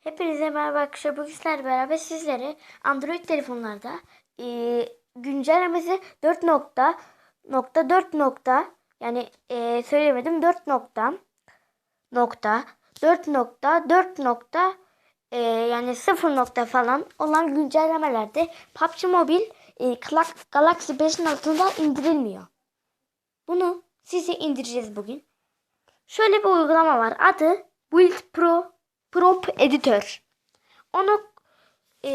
Hepinize merhaba arkadaşlar. Bugün sizlerle beraber sizlere Android telefonlarda e, güncellemesi 4 nokta nokta 4 nokta yani e, söylemedim 4 nokta nokta 4 nokta 4 nokta e, yani 0 nokta falan olan güncellemelerde PUBG Mobile e, Galaxy 5'in altında indirilmiyor. Bunu size indireceğiz bugün. Şöyle bir uygulama var. Adı Build Pro Prop Editor. Onu e,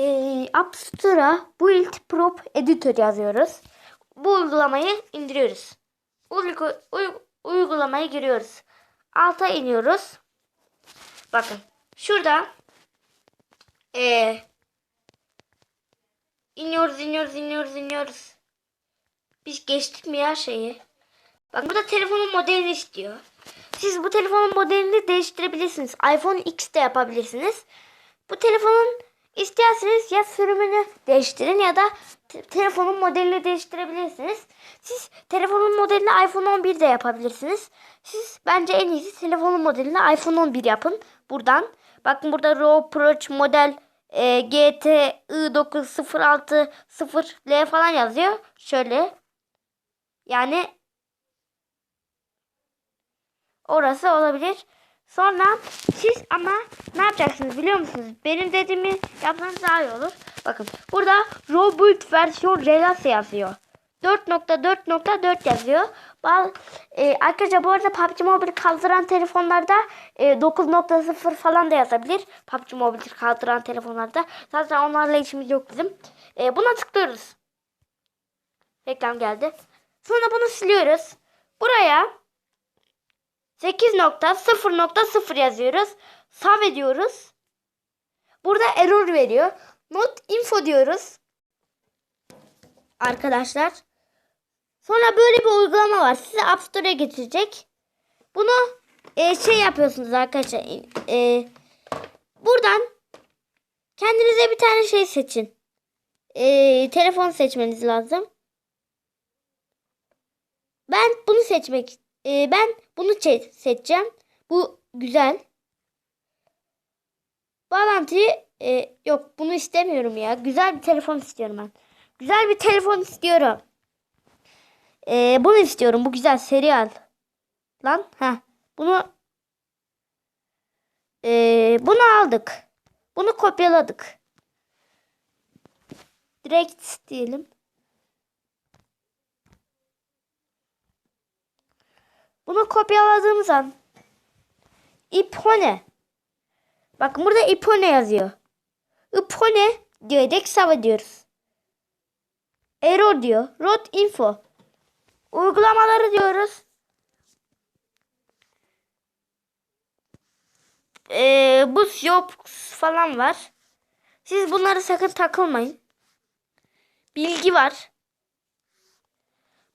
App Store'a Build Prop Editor yazıyoruz. Bu uygulamayı indiriyoruz. Uygu, uy- uygulamaya giriyoruz. Alta iniyoruz. Bakın şurada e, iniyoruz iniyoruz iniyoruz iniyoruz. Biz geçtik mi ya şeyi? Bak burada telefonun modelini istiyor. Siz bu telefonun modelini değiştirebilirsiniz. iPhone X de yapabilirsiniz. Bu telefonun isterseniz ya sürümünü değiştirin ya da te- telefonun modelini değiştirebilirsiniz. Siz telefonun modelini iPhone 11 de yapabilirsiniz. Siz bence en iyisi telefonun modelini iPhone 11 yapın. Buradan. Bakın burada Raw Approach model e, GT I906 0L falan yazıyor. Şöyle. Yani Orası olabilir. Sonra siz ama ne yapacaksınız biliyor musunuz? Benim dediğimi yapmanız daha iyi olur. Bakın burada Robot versiyon Relase yazıyor. 4.4.4 yazıyor. Bazı, e, arkadaşlar bu arada PUBG Mobile kaldıran telefonlarda e, 9.0 falan da yazabilir. PUBG Mobile kaldıran telefonlarda. Zaten onlarla işimiz yok bizim. E, buna tıklıyoruz. Reklam geldi. Sonra bunu siliyoruz. Buraya 8.0.0 yazıyoruz. Save ediyoruz. Burada error veriyor. Not info diyoruz. Arkadaşlar. Sonra böyle bir uygulama var. Sizi App Store'a getirecek. Bunu e, şey yapıyorsunuz arkadaşlar. E, buradan kendinize bir tane şey seçin. E, telefon seçmeniz lazım. Ben bunu seçmek e, ben bunu çe- seçeceğim. Bu güzel. Bağlantıyı e, yok bunu istemiyorum ya. Güzel bir telefon istiyorum ben. Güzel bir telefon istiyorum. E, bunu istiyorum. Bu güzel serial. Lan ha. Bunu e, bunu aldık. Bunu kopyaladık. Direkt diyelim. Bunu kopyaladığımız an ipone. Bakın burada ipone yazıyor. Ipone diyor. Dexava diyoruz. Error diyor. Road info. Uygulamaları diyoruz. Ee, bu yok falan var. Siz bunları sakın takılmayın. Bilgi var.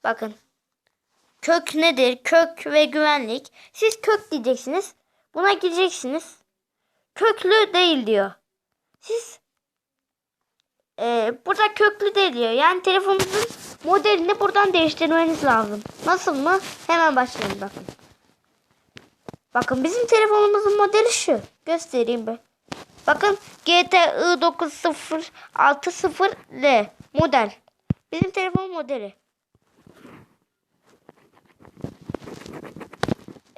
Bakın. Kök nedir? Kök ve güvenlik. Siz kök diyeceksiniz. Buna gireceksiniz. Köklü değil diyor. Siz e, burada köklü değil diyor. Yani telefonunuzun modelini buradan değiştirmeniz lazım. Nasıl mı? Hemen başlayalım bakın. Bakın bizim telefonumuzun modeli şu. Göstereyim be. Bakın GTI 9060L model. Bizim telefon modeli.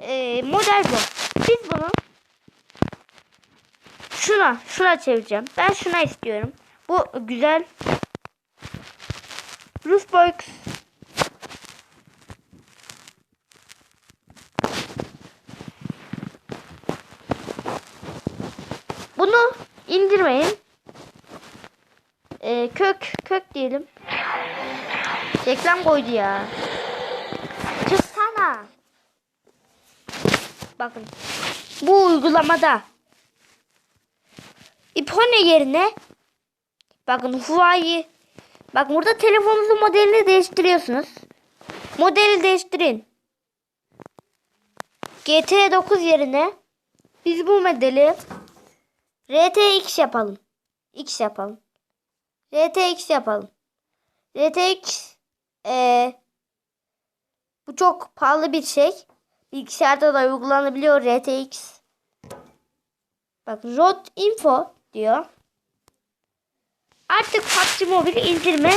Ee, model bu. Biz bunu şuna, şuna çevireceğim. Ben şuna istiyorum. Bu güzel. Rusbox. Bunu indirmeyin. Ee, kök, kök diyelim. Reklam koydu ya. Çıksana. Bakın. Bu uygulamada İpone yerine bakın Huawei bak burada telefonunuzun modelini değiştiriyorsunuz. Modeli değiştirin. GT9 yerine biz bu modeli RTX yapalım. X yapalım. RTX yapalım. RTX eee bu çok pahalı bir şey. Bilgisayarda da uygulanabiliyor RTX. Bak Rod Info diyor. Artık PUBG Mobile indirme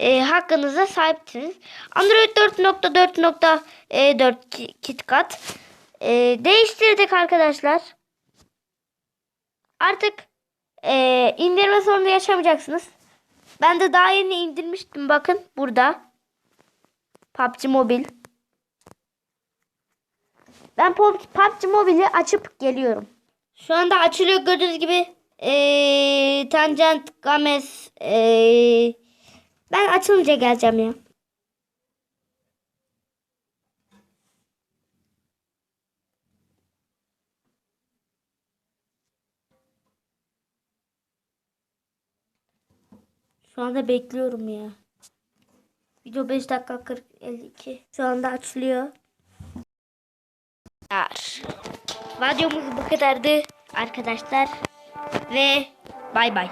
e, hakkınıza sahipsiniz. Android 4.4.4 ki- KitKat e, değiştirdik arkadaşlar. Artık e, indirme sorunu yaşamayacaksınız. Ben de daha yeni indirmiştim bakın burada. PUBG Mobile. Ben Pub- PUBG Mobile'i açıp geliyorum. Şu anda açılıyor gördüğünüz gibi. Ee, Tangent Games. ee, ben açılınca geleceğim ya. Şu anda bekliyorum ya. Video 5 dakika 40 52. Şu anda açılıyor. Videomuz bu kadardı arkadaşlar. Ve bay bay.